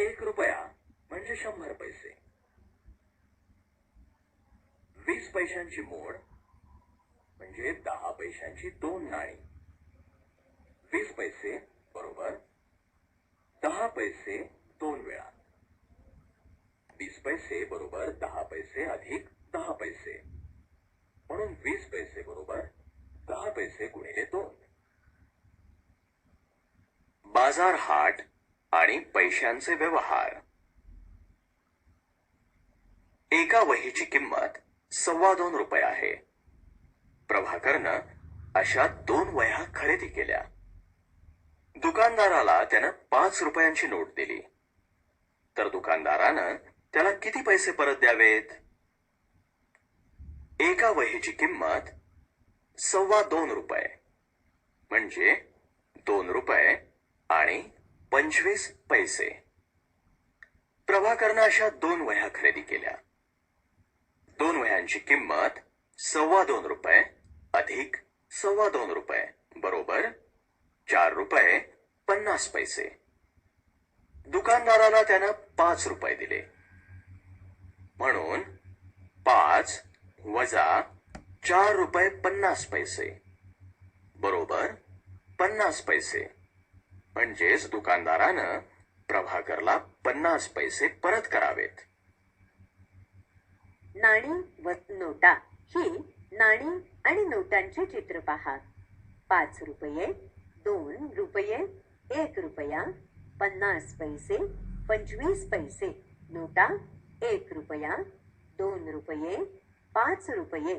एक रुपया म्हणजे शंभर पैसे. वीस पैशांची मोड म्हणजे दहा पैशांची दोन नाणी. वीस पैसे बरोबर दहा पैसे दोन वेळा. वीस पैसे बरोबर दहा पैसे अधिक दहा पैसे. म्हणून वीस पैसे बरोबर दहा पैसे गुणिले दोन. बाजार हाट आणि पैशांचे व्यवहार. एका वहीची किंमत सव्वा दोन रुपये आहे. प्रभाकरनं अशा दोन वह्या खरेदी केल्या. दुकानदाराला त्यानं पाच रुपयांची नोट दिली. तर दुकानदारानं त्याला किती पैसे परत द्यावेत? एका वहीची किंमत सव्वा दोन रुपये. म्हणजे दोन रुपये आणि पंचवीस पैसे. प्रभाकरनं अशा दोन वह्या खरेदी केल्या. दोन वह्यांची किंमत सव्वा दोन रुपये अधिक सव्वा दोन रुपये बरोबर चार रुपये पन्नास पैसे. दुकानदाराला त्यानं पाच रुपये दिले. म्हणून पाच वजा चार रुपये पन्नास पैसे बरोबर पन्नास पैसे. म्हणजेच दुकानदारानं प्रभाकरला पन्नास पैसे परत करावेत. नाणी व नोटा ही नाणी आणि नोटांचे चित्र पहा. पाच रुपये दोन रुपये एक रुपया पन्नास पैसे पंचवीस पैसे नोटा एक रुपया दोन रुपये पाच रुपये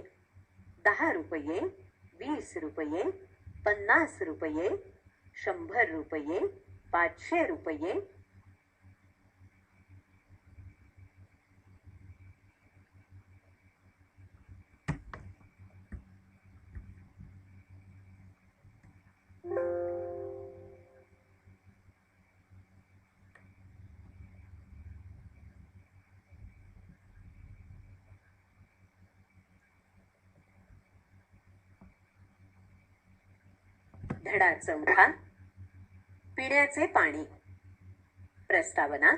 दहा रुपये वीस रुपये पन्नास रुपये शंभर रुपये पाचशे रुपये. धडा चौथा. पिण्याचे पाणी. प्रस्तावना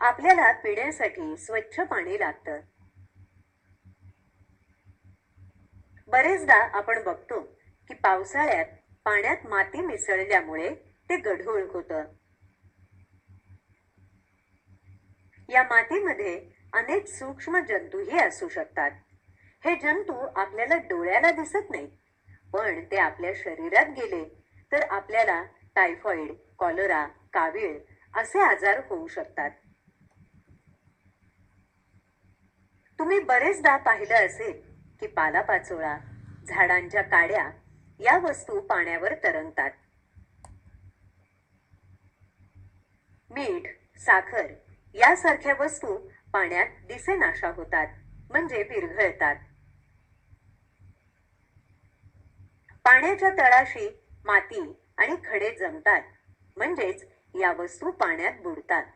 आपल्याला पिण्यासाठी स्वच्छ पाणी लागतं. बरेचदा आपण बघतो की पावसाळ्यात पाण्यात माती मिसळल्यामुळे ते गढूळ होतं. या मातीमध्ये अनेक सूक्ष्म जंतूही असू शकतात. हे जंतू आपल्याला डोळ्याला दिसत नाहीत पण ते आपल्या शरीरात गेले तर आपल्याला टायफॉइड कॉलरा कावीळ असे आजार होऊ शकतात. तुम्ही बरेचदा पाहिलं असेल की पालापाचोळा झाडांच्या काड्या या वस्तू पाण्यावर तरंगतात. मीठ साखर यासारख्या वस्तू पाण्यात दिसेनाशा होतात म्हणजे विरघळतात. पाण्याच्या तळाशी माती आणि खडे जमतात. म्हणजेच या वस्तू पाण्यात बुडतात.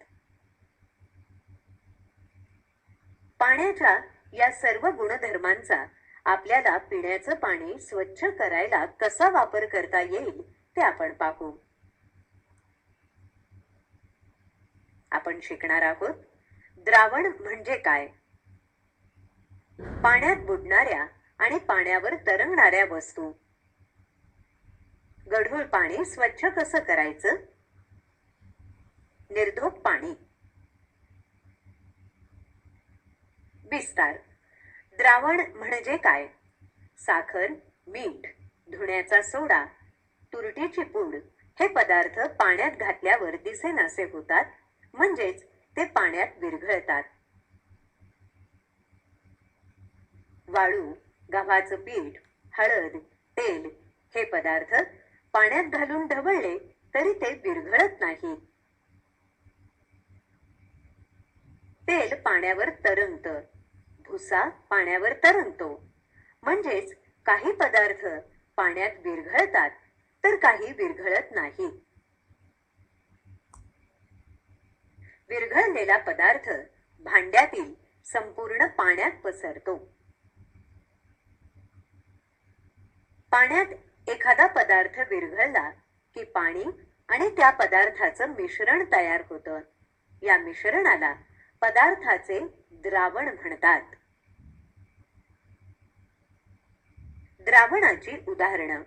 पाण्याच्या या सर्व गुणधर्मांचा आपल्याला पिण्याचं पाणी स्वच्छ करायला कसा वापर करता येईल ते आपण पाहू. आपण शिकणार आहोत द्रावण म्हणजे काय? पाण्यात बुडणाऱ्या आणि पाण्यावर तरंगणाऱ्या वस्तू. गढूळ पाणी स्वच्छ कसं करायचं? निर्धोक पाणी. विस्तार द्रावण म्हणजे काय? साखर मीठ धुण्याचा सोडा तुरटीची पूड हे पदार्थ पाण्यात घातल्यावर दिसेनासे होतात म्हणजेच ते पाण्यात विरघळतात. वाळू गव्हाचं पीठ हळद तेल हे पदार्थ पाण्यात घालून ढवळले तरी ते विरघळत नाहीत. तेल पाण्यावर तरंगत. भुसा पाण्यावर तरंगतो. म्हणजेच काही पदार्थ पाण्यात विरघळतात तर काही विरघळत नाही. विरघळलेला पदार्थ भांड्यातील संपूर्ण पाण्यात पसरतो. पाण्यात एखादा पदार्थ विरघळला की पाणी आणि त्या पदार्थाचं मिश्रण तयार होतं. या मिश्रणाला पदार्थाचे द्रावण म्हणतात. द्रावणाची उदाहरणं.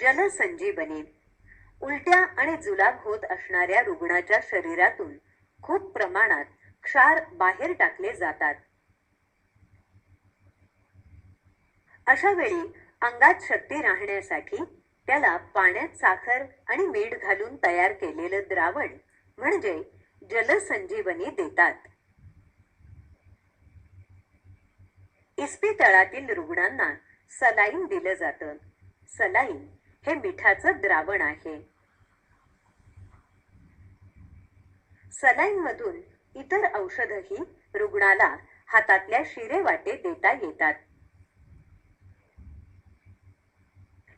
जलसंजीवनी उलट्या आणि जुलाब होत असणाऱ्या रुग्णाच्या शरीरातून खूप प्रमाणात क्षार बाहेर टाकले जातात. अशा वेळी अंगात शक्ती राहण्यासाठी त्याला पाण्यात साखर आणि मीठ घालून तयार केलेलं द्रावण म्हणजे जलसंजीवनी देतात. इस्पितळातील रुग्णांना सलाईन दिलं जातं. सलाईन हे मिठाचं द्रावण आहे. सलाईन मधून इतर औषधही रुग्णाला हातातल्या शिरे वाटे देता येतात.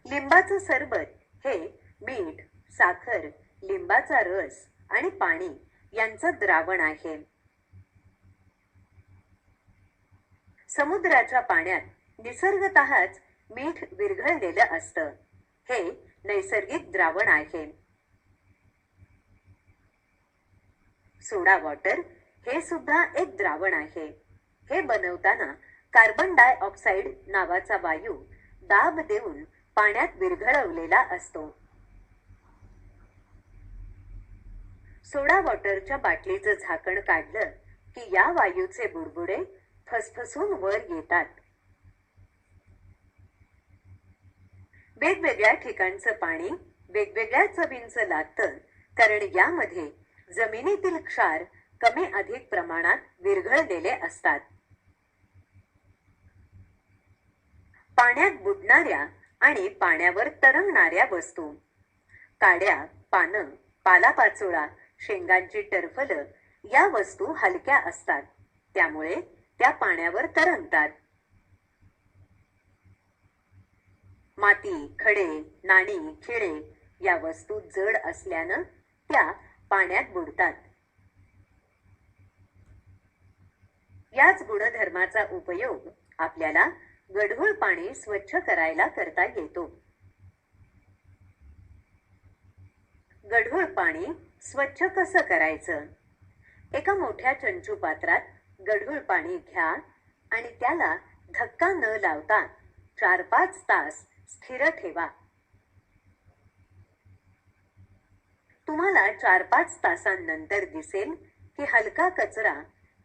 लिंबाचं सरबत हे मीठ साखर लिंबाचा रस आणि पाणी यांचं द्रावण आहे. समुद्राच्या पाण्यात निसर्गतःच मीठ विरघळलेलं असतं. हे नैसर्गिक द्रावण आहे. सोडा वॉटर हे सुद्धा एक द्रावण आहे. हे बनवताना कार्बन डायऑक्साईड नावाचा वायू दाब देऊन पाण्यात विरघळवलेला असतो. सोडा वॉटरच्या बाटलीचं झाकण काढलं की या वायूचे बुडबुडे फसफसून वर येतात. वेगवेगळ्या ठिकाणचं पाणी वेगवेगळ्या चवींचं लागतं कारण यामध्ये जमिनीतील क्षार कमी अधिक प्रमाणात विरघळलेले असतात. पाण्यात बुडणाऱ्या आणि पाण्यावर तरंगणाऱ्या वस्तू. काड्या पानं पालापाचोळा शेंगांची टरफलं या वस्तू हलक्या असतात. त्यामुळे त्या पाण्यावर तरंगतात. माती खडे नाणी खिळे या वस्तू जड असल्यानं त्या पाण्यात बुडतात. याच गुणधर्माचा उपयोग आपल्याला गढूळ पाणी स्वच्छ करायला करता येतो. गढूळ पाणी स्वच्छ कसं करायचं? एका मोठ्या चंचू पात्रात गढूळ पाणी घ्या आणि त्याला धक्का न लावता चार पाच तास स्थिर ठेवा. तुम्हाला चार पाच तासांनंतर दिसेल की हलका कचरा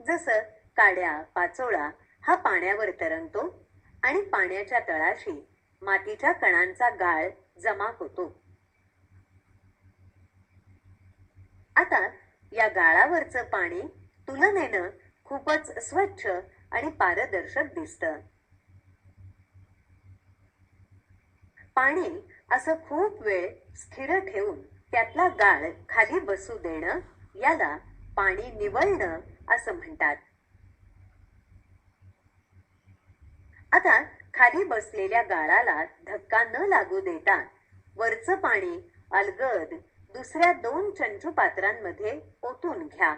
जसं काड्या पाचोळा हा पाण्यावर तरंगतो आणि पाण्याच्या तळाशी मातीच्या कणांचा गाळ जमा होतो. आता या गाळावरचं पाणी तुलनेनं खूपच स्वच्छ आणि पारदर्शक दिसतं. पाणी असं खूप वेळ स्थिर ठेवून त्यातला गाळ खाली बसू देणं याला पाणी निवळणं असं म्हणतात. आता खाली बसलेल्या गाळाला धक्का न लागू देता वरचं पाणी अलगद दुसऱ्या दोन चंचू पात्रांमध्ये ओतून घ्या.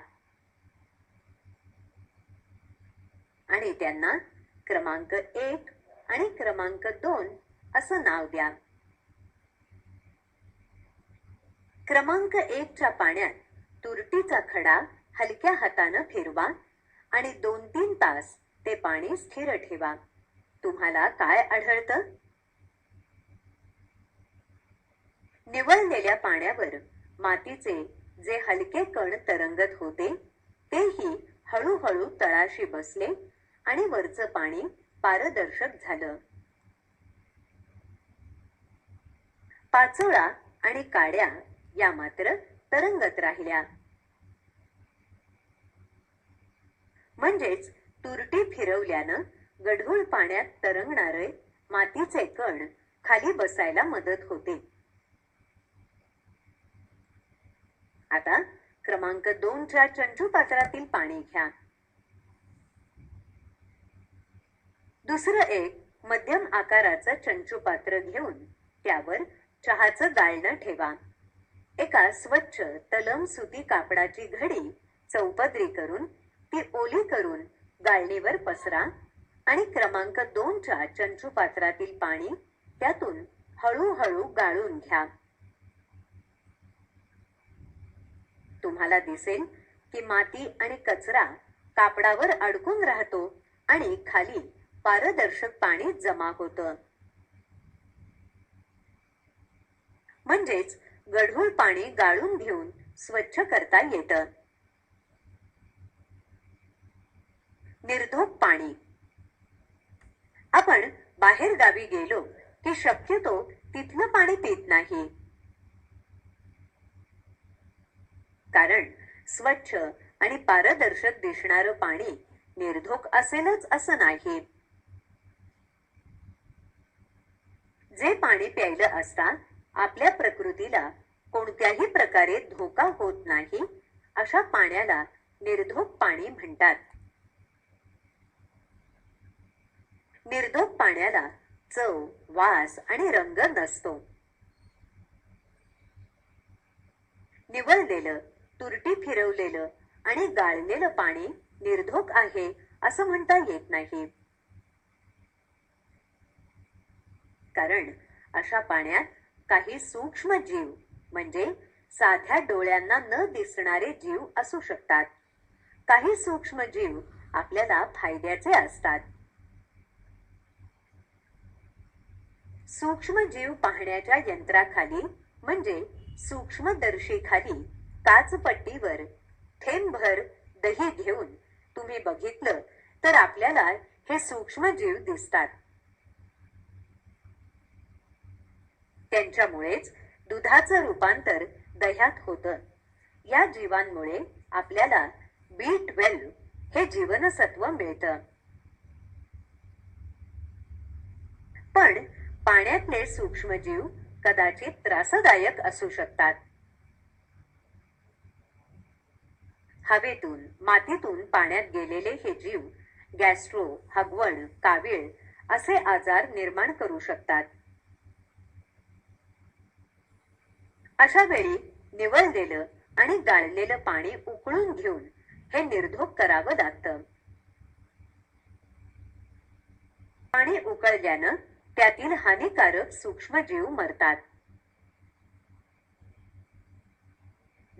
आणि त्यांना क्रमांक एक आणि क्रमांक दोन असं नाव द्या. क्रमांक एकच्या पाण्यात तुरटीचा खडा हलक्या हातानं फिरवा आणि दोन तीन तास ते पाणी स्थिर ठेवा. तुम्हाला काय आढळतं? निवळलेल्या पाण्यावर मातीचे जे हलके कण तरंगत होते तेही हळूहळू तळाशी बसले आणि वरचं पाणी पारदर्शक झालं. पाचोळा आणि काड्या या मात्र तरंगत राहिल्या. म्हणजेच तुरटी फिरवल्यानं गढूळ पाण्यात तरंगणारे मातीचे कण खाली बसायला मदत होते. आता क्रमांक दोनच्या चंचू पात्रातील पाणी घ्या. दुसरं एक मध्यम आकाराचं चंचू पात्र घेऊन त्यावर चहाचं गाळणं ठेवा. एका स्वच्छ तलम सुती कापडाची घडी चौपदरी करून ती ओली करून गाळणीवर पसरा आणि क्रमांक दोनच्या चंचू पात्रातील पाणी त्यातून हळूहळू गाळून घ्या. तुम्हाला दिसेल की माती आणि कचरा कापडावर अडकून राहतो आणि खाली पारदर्शक पाणी जमा होतं. म्हणजेच गढूळ पाणी गाळून घेऊन स्वच्छ करता येतं. निर्धोक पाणी. आपण बाहेर गावी गेलो की शक्यतो तिथलं पाणी पित नाही. कारण स्वच्छ आणि पारदर्शक दिसणारं पाणी निर्धोक असेलच असं नाही. जे पाणी प्यायलं असता आपल्या प्रकृतीला कोणत्याही प्रकारे धोका होत नाही अशा पाण्याला निर्धोक पाणी म्हणतात. निर्धोक पाण्याला चव वास आणि रंग नसतो. निवडलेलं तुरटी फिरवलेलं आणि गाळलेलं पाणी निर्धोक आहे असं म्हणता येत नाही. कारण अशा पाण्यात काही सूक्ष्म जीव म्हणजे साध्या डोळ्यांना न दिसणारे जीव असू शकतात. काही सूक्ष्म जीव आपल्याला फायद्याचे असतात. सूक्ष्म जीव पाहण्याच्या यंत्राखाली म्हणजे सूक्ष्मदर्शीखाली काचपट्टीवर थेंबभर दही घेऊन तुम्ही बघितलं तर आपल्याला हे सूक्ष्म जीव दिसतात. त्यांच्यामुळेच दुधाचं रूपांतर दह्यात होतं. या जीवांमुळे आपल्याला बी ट्वेल्व हे जीवनसत्व मिळतं. पण पाण्यातले सूक्ष्मजीव कदाचित त्रासदायक असू शकतात. हवेतून मातीतून पाण्यात गेलेले हे जीव गॅस्ट्रो हगवण कावीळ असे आजार निर्माण करू शकतात. अशा वेळी निवळलेलं आणि गाळलेलं पाणी उकळून घेऊन हे निर्धोक करावं लागतं. पाणी उकळल्यानं त्यातील हानिकारक सूक्ष्मजीव मरतात.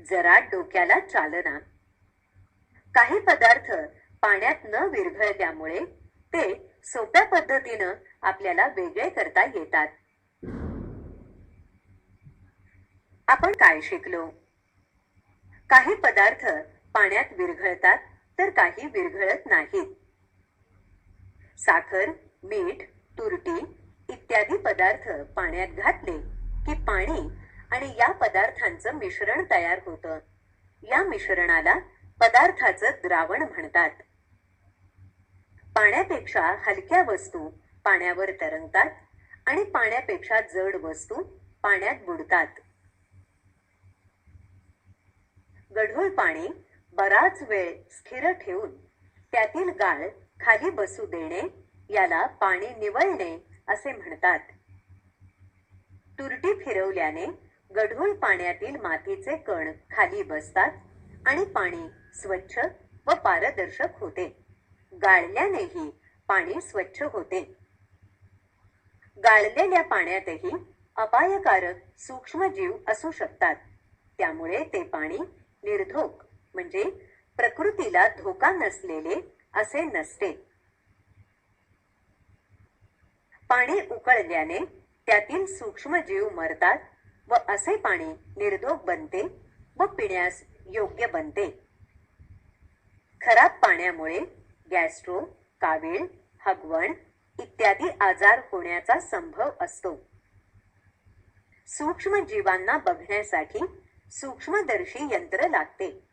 जरा डोक्याला चालना. काही पदार्थ पाण्यात न विरघळल्यामुळे ते सोप्या पद्धतीनं आपल्याला वेगळे करता येतात. आपण काय शिकलो? काही पदार्थ पाण्यात विरघळतात तर काही विरघळत नाहीत. साखर मीठ तुरटी इत्यादी पदार्थ पाण्यात घातले की पाणी आणि या पदार्थांचं मिश्रण तयार होतं. या मिश्रणाला पदार्थाचं द्रावण म्हणतात. पाण्यापेक्षा हलक्या वस्तू पाण्यावर तरंगतात आणि पाण्यापेक्षा जड वस्तू पाण्यात बुडतात. गढूळ पाणी बराच वेळ स्थिर ठेवून त्यातील गाळ खाली बसू देणे याला पाणी निवळणे असे म्हणतात. तुरटी फिरवल्याने गढूळ पाण्यातील मातीचे कण खाली बसतात आणि पाणी स्वच्छ व पारदर्शक होते. गाळल्यानेही पाणी स्वच्छ होते. गाळलेल्या पाण्यातही अपायकारक सूक्ष्मजीव असू शकतात. त्यामुळे ते पाणी निर्धोक म्हणजे प्रकृतीला धोका नसलेले असे नसते. पाणी उकळल्याने त्यातील सूक्ष्मजीव मरतात व असे पाणी निर्धोक बनते व पिण्यास योग्य बनते. खराब पाण्यामुळे गॅस्ट्रो कावीळ हगवण इत्यादी आजार होण्याचा संभव असतो. सूक्ष्म जीवांना बघण्यासाठी सूक्ष्मदर्शी यंत्र लागते.